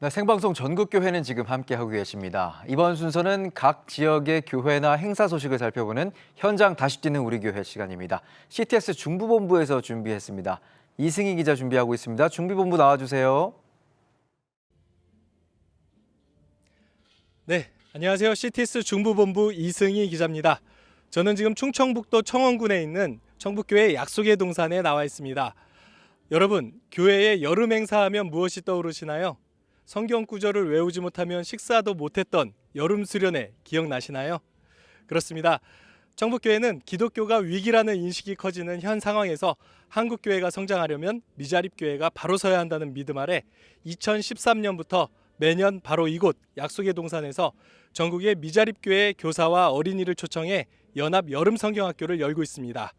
네, 생방송 전국교회는 지금 함께하고 계십니다. 이번 순서는 각 지역의 교회나 행사 소식을 살펴보는 현장 다시 뛰는 우리 교회 시간입니다. CTS 중부본부에서 준비했습니다. 이승희 기자 준비하고 있습니다. 중비본부 나와주세요. 네, 안녕하세요. CTS 중부본부 이승희 기자입니다. 저는 지금 충청북도 청원군에 있는 청북교회 약속의 동산에 나와 있습니다. 여러분, 교회에 여름 행사하면 무엇이 떠오르시나요? 성경 구절을 외우지 못하면 식사도 못했던 여름 수련회 기억나시나요? 그렇습니다. 청북교회는 기독교가 위기라는 인식이 커지는 현 상황에서 한국교회가 성장하려면 미자립교회가 바로 서야 한다는 믿음 아래 2013년부터 매년 바로 이곳 약속의 동산에서 전국의 미자립교회 교사와 어린이를 초청해 연합 여름 성경학교를 열고 있습니다.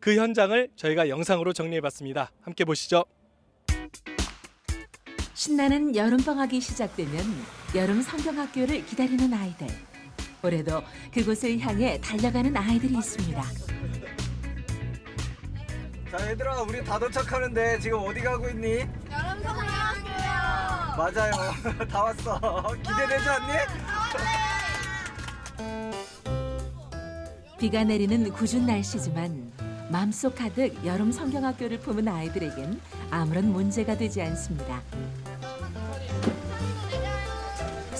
그 현장을 저희가 영상으로 정리해봤습니다. 함께 보시죠. 신나는 여름방학이 시작되면 여름 성경학교를 기다리는 아이들. 올해도 그곳을 향해 달려가는 아이들이 있습니다. 자 얘들아 우리 다 도착하는데 지금 어디 가고 있니? 여름 성경학교요. 맞아요 다 왔어 기대되지 않니? 비가 내리는 궂은 날씨지만 마음속 가득 여름 성경학교를 품은 아이들에겐 아무런 문제가 되지 않습니다.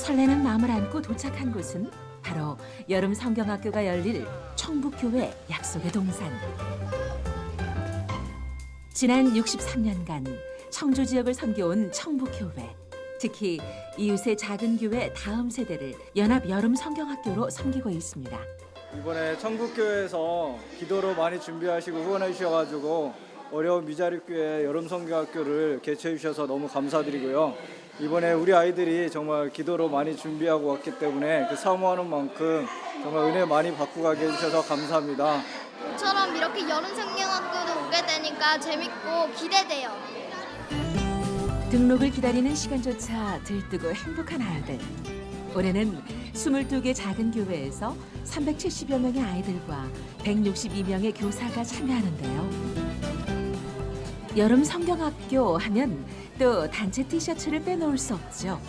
설레는 마음을 안고 도착한 곳은 바로 여름 성경학교가 열릴 청북교회 약속의 동산. 지난 63년간 청주 지역을 섬겨온 청북교회. 특히 이웃의 작은 교회 다음 세대를 연합 여름 성경학교로 섬기고 있습니다. 이번에 청국교회에서 기도로 많이 준비하시고 후원해 주셔가지고 어려운 미자립교회 여름 성경학교를 개최해 주셔서 너무 감사드리고요. 이번에 우리 아이들이 정말 기도로 많이 준비하고 왔기 때문에 그 사모하는 만큼 정말 은혜 많이 받고 가게 해주셔서 감사합니다. 처럼 이렇게 여름 성경학교도 오게 되니까 재밌고 기대돼요. 등록을 기다리는 시간조차 들뜨고 행복한 아이들. 올해는 22개 작은 교회에서 370여 명의 아이들과 162명의 교사가 참여하는데요. 여름 성경학교 하면 또 단체 티셔츠를 빼놓을 수 없죠.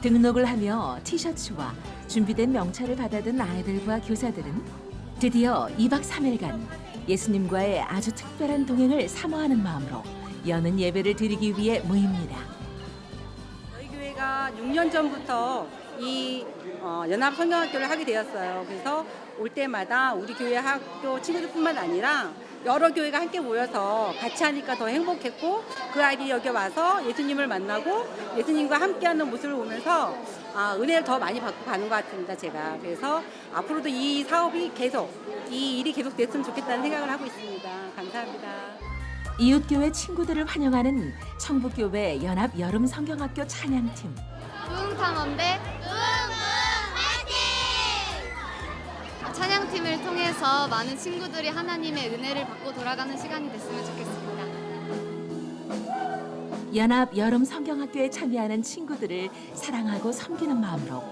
등록을 하며 티셔츠와 준비된 명찰을 받아든 아이들과 교사들은 드디어 2박 3일간 예수님과의 아주 특별한 동행을 사모하는 마음으로 여는 예배를 드리기 위해 모입니다. 저희 교회가 6년 전부터 이 어, 연합 성경학교를 하게 되었어요. 그래서 올 때마다 우리 교회 학교 친구들뿐만 아니라 여러 교회가 함께 모여서 같이 하니까 더 행복했고 그 아이들이 여기 와서 예수님을 만나고 예수님과 함께하는 모습을 보면서 아, 은혜를 더 많이 받고 가는 것 같습니다. 제가 그래서 앞으로도 이 사업이 계속 이 일이 계속 됐으면 좋겠다는 생각을 하고 있습니다. 감사합니다. 이웃교회 친구들을 환영하는 청북교회 연합 여름 성경학교 찬양팀. 부흥탐험대 팀을 통해서 많은 친구들이 하나님의 은혜를 받고 돌아가는 시간이 됐으면 좋겠습니다. 연합 여름 성경학교에 참여하는 친구들을 사랑하고 섬기는 마음으로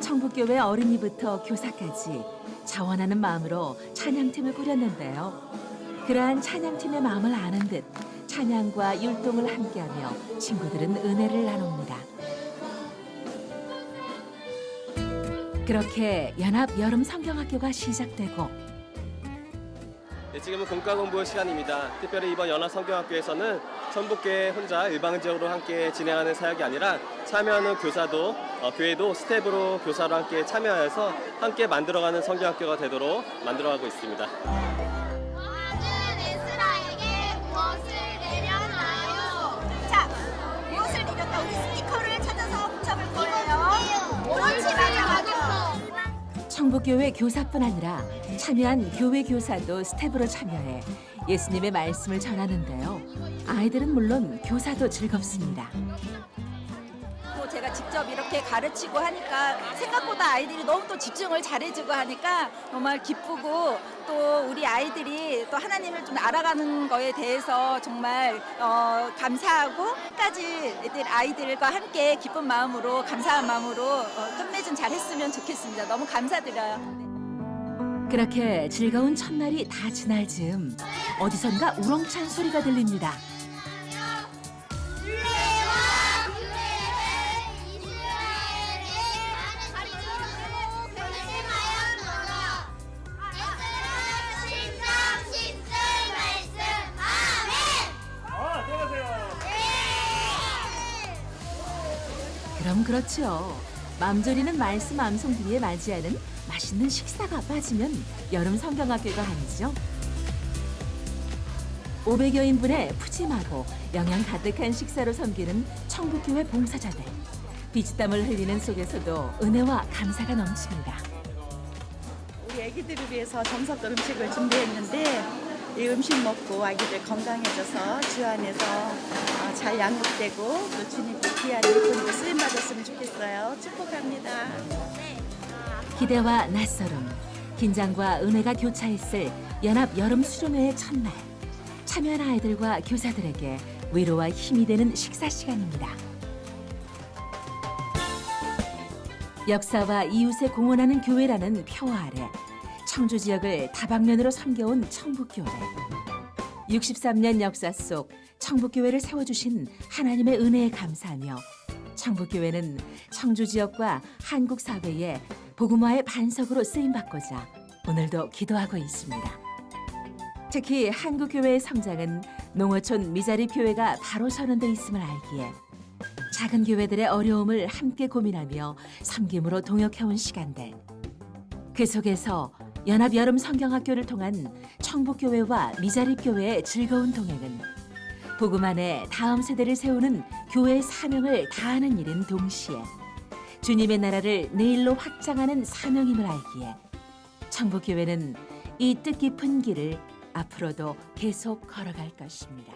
청북교회 어린이부터 교사까지 자원하는 마음으로 찬양팀을 꾸렸는데요. 그러한 찬양팀의 마음을 아는 듯 찬양과 율동을 함께하며 친구들은 은혜를 나눕니다. 그렇게 연합 여름 성경학교가 시작되고 네, 지금은 공과 공부 시간입니다. 특별히 이번 연합 성경학교에서는 전북교회 혼자 일방적으로 함께 진행하는 사역이 아니라 참여하는 교사도 어, 교회도 스텝으로 교사로 함께 참여해서 함께 만들어가는 성경학교가 되도록 만들어가고 있습니다. 청북교회 교사뿐 아니라 참여한 교회 교사도 스텝으로 참여해 예수님의 말씀을 전하는데요. 아이들은 물론 교사도 즐겁습니다. 또 제가 직접 이렇게 가르치고 하니까 생각보다 아이들이 너무 또 집중을 잘해주고 하니까 정말 기쁘고 또 우리 아이들이 또 하나님을 좀 알아가는 거에 대해서 정말 어, 감사하고 끝까지 애들 아이들과 함께 기쁜 마음으로 감사한 마음으로 어, 끝맺음 잘했으면 좋겠습니다. 너무 감사드려요. 그렇게 즐거운 첫날이 다 지날 즈음 어디선가 우렁찬 소리가 들립니다. 그럼 그렇죠. 맘졸이는 말씀 암송 뒤에 맞이하는 맛있는 식사가 빠지면 여름 성경학교가 아니죠. 500여 인분의 푸짐하고 영양 가득한 식사로 섬기는 청북교회 봉사자들. 비지땀을 흘리는 속에서도 은혜와 감사가 넘칩니다. 우리 아기들을 위해서 정석껏 음식을 준비했는데 이 음식 먹고 아기들 건강해져서 주 안에서 어, 잘 양육되고 또 주님께 귀한 일꾼으로 쓰임 받았으면 좋겠어요. 축복합니다. 기대와 낯설음, 긴장과 은혜가 교차했을 연합 여름 수련회의 첫날. 참여한 아이들과 교사들에게 위로와 힘이 되는 식사 시간입니다. 역사와 이웃에 공헌하는 교회라는 표 아래 청주 지역을 다방면으로 섬겨온 청북교회. 63년 역사 속 청북교회를 세워주신 하나님의 은혜에 감사하며 청북교회는 청주 지역과 한국 사회에 복음화의 반석으로 쓰임 받고자 오늘도 기도하고 있습니다. 특히 한국 교회의 성장은 농어촌 미자립 교회가 바로 선언돼 있음을 알기에 작은 교회들의 어려움을 함께 고민하며 섬김으로 동역해온 시간들. 그 속에서 연합 여름 성경학교를 통한 청북교회와 미자립 교회의 즐거운 동행은 복음 안에 다음 세대를 세우는 교회의 사명을 다하는 일인 동시에 주님의 나라를 내일로 확장하는 사명임을 알기에 청북교회는 이 뜻깊은 길을 앞으로도 계속 걸어갈 것입니다.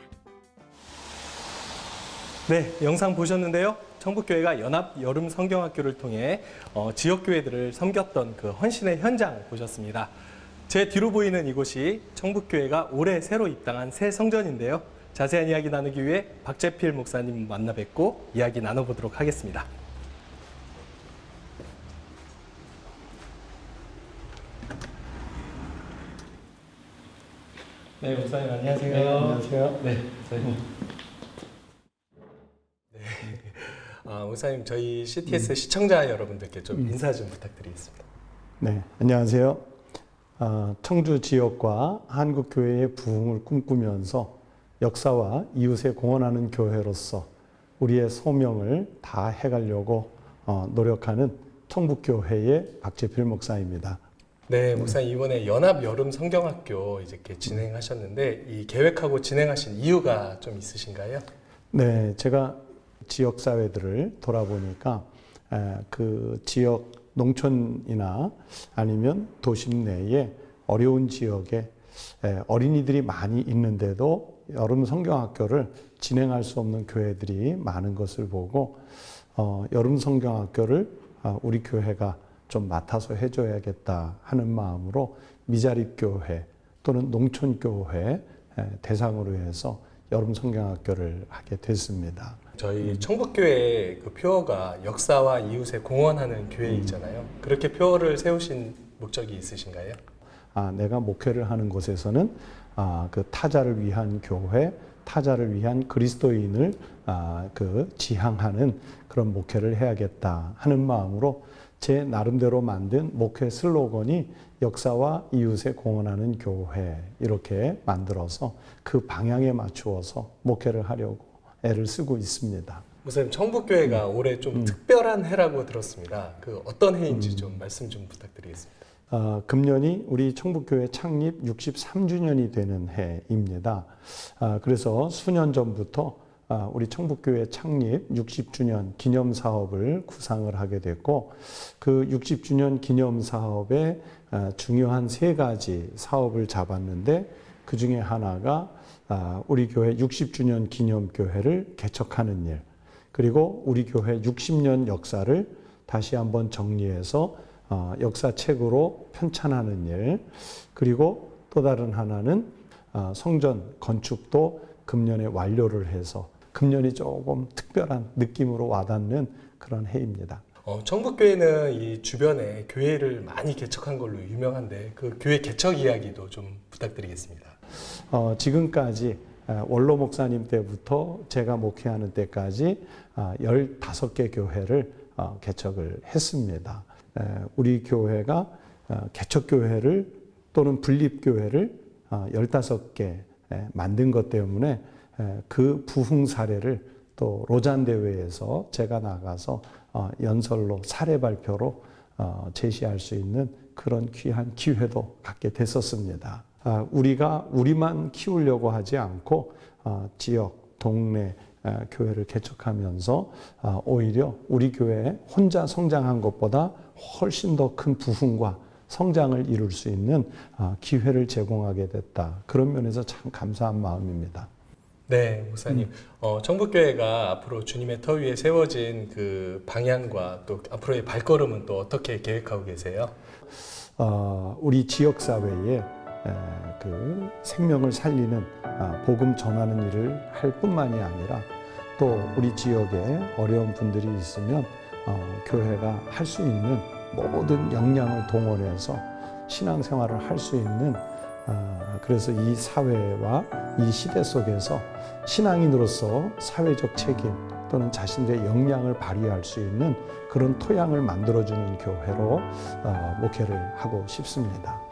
네, 영상 보셨는데요. 청북교회가 연합 여름 성경학교를 통해 어, 지역 교회들을 섬겼던 그 헌신의 현장 보셨습니다. 제 뒤로 보이는 이곳이 청북교회가 올해 새로 입당한 새 성전인데요. 자세한 이야기 나누기 위해 박재필 목사님 만나 뵙고 이야기 나눠보도록 하겠습니다. 네, 목사님 안녕하세요. 네, 안녕하세요. 네, 목사님. 네. 아, 목사님 저희 CTS 시청자 여러분들께 좀 인사 좀 부탁드리겠습니다. 네, 안녕하세요. 아, 청주 지역과 한국 교회의 부흥을 꿈꾸면서 역사와 이웃에 공헌하는 교회로서 우리의 소명을 다 해가려고 어, 노력하는 청북교회의 박재필 목사입니다. 네, 목사님 이번에 연합 여름 성경학교 이제 이렇게 진행하셨는데 이 계획하고 진행하신 이유가 좀 있으신가요? 네, 제가 지역 사회들을 돌아보니까 에, 그 지역 농촌이나 아니면 도심 내에 어려운 지역에 에, 어린이들이 많이 있는데도 여름 성경학교를 진행할 수 없는 교회들이 많은 것을 보고 어, 여름 성경학교를 아, 우리 교회가 좀 맡아서 해줘야겠다 하는 마음으로 미자립 교회 또는 농촌 교회 에, 대상으로 해서 여름 성경학교를 하게 됐습니다. 저희 청북교회 그 표어가 역사와 이웃에 공헌하는 교회이잖아요. 그렇게 표어를 세우신 목적이 있으신가요? 아, 내가 목회를 하는 곳에서는 아, 그 타자를 위한 교회, 타자를 위한 그리스도인을 아, 그 지향하는 그런 목회를 해야겠다 하는 마음으로 제 나름대로 만든 목회 슬로건이 역사와 이웃에 공헌하는 교회 이렇게 만들어서 그 방향에 맞추어서 목회를 하려고 애를 쓰고 있습니다. 목사님 청북교회가 올해 좀 특별한 해라고 들었습니다. 그 어떤 해인지 좀 말씀 좀 부탁드리겠습니다. 어, 금년이 우리 청북교회 창립 63주년이 되는 해입니다. 아, 그래서 수년 전부터 아, 우리 청북교회 창립 60주년 기념 사업을 구상을 하게 됐고 그 60주년 기념 사업에 아, 중요한 세 가지 사업을 잡았는데 그 중에 하나가 아, 우리 교회 60주년 기념 교회를 개척하는 일 그리고 우리 교회 60년 역사를 다시 한번 정리해서 어, 역사책으로 편찬하는 일, 그리고 또 다른 하나는 어, 성전 건축도 금년에 완료를 해서 금년이 조금 특별한 느낌으로 와닿는 그런 해입니다. 어, 청북교회는 이 주변에 교회를 많이 개척한 걸로 유명한데 그 교회 개척 이야기도 좀 부탁드리겠습니다. 어, 지금까지 어, 원로 목사님 때부터 제가 목회하는 때까지 아, 15개 교회를 어, 개척을 했습니다. 에, 우리 교회가 어, 개척교회를 또는 분립교회를 어, 15개 에, 만든 것 때문에 에, 그 부흥 사례를 또 로잔 대회에서 제가 나가서 어, 연설로 사례 발표로 어, 제시할 수 있는 그런 귀한 기회도 갖게 됐었습니다. 아, 우리가 우리만 키우려고 하지 않고 어, 지역, 동네 에, 교회를 개척하면서 아, 오히려 우리 교회 혼자 성장한 것보다 훨씬 더 큰 부흥과 성장을 이룰 수 있는 아, 기회를 제공하게 됐다. 그런 면에서 참 감사한 마음입니다. 네, 목사님. 어, 청북교회가 앞으로 주님의 터 위에 세워진 그 방향과 또 앞으로의 발걸음은 또 어떻게 계획하고 계세요? 어, 우리 지역 사회에 에, 그 생명을 살리는 아, 복음 전하는 일을 할 뿐만이 아니라 또 우리 지역에 어려운 분들이 있으면 어, 교회가 할 수 있는 모든 역량을 동원해서 신앙생활을 할 수 있는 아, 그래서 이 사회와 이 시대 속에서 신앙인으로서 사회적 책임 또는 자신들의 역량을 발휘할 수 있는 그런 토양을 만들어주는 교회로 어, 목회를 하고 싶습니다.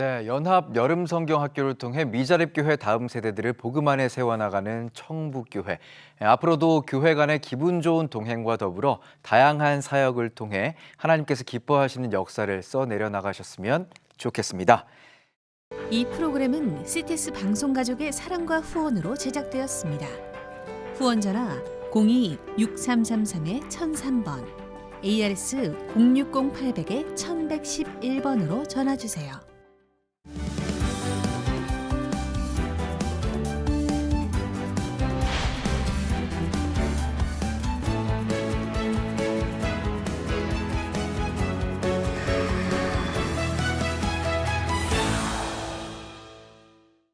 네, 연합 여름 성경 학교를 통해 미자립 교회 다음 세대들을 복음 안에 세워나가는 청북 교회. 예, 앞으로도 교회 간의 기분 좋은 동행과 더불어 다양한 사역을 통해 하나님께서 기뻐하시는 역사를 써내려 나가셨으면 좋겠습니다. 이 프로그램은 CTS 방송 가족의 사랑과 후원으로 제작되었습니다. 후원 전화 02-6333-1003번, ARS 060-800-1111번으로 전화 주세요.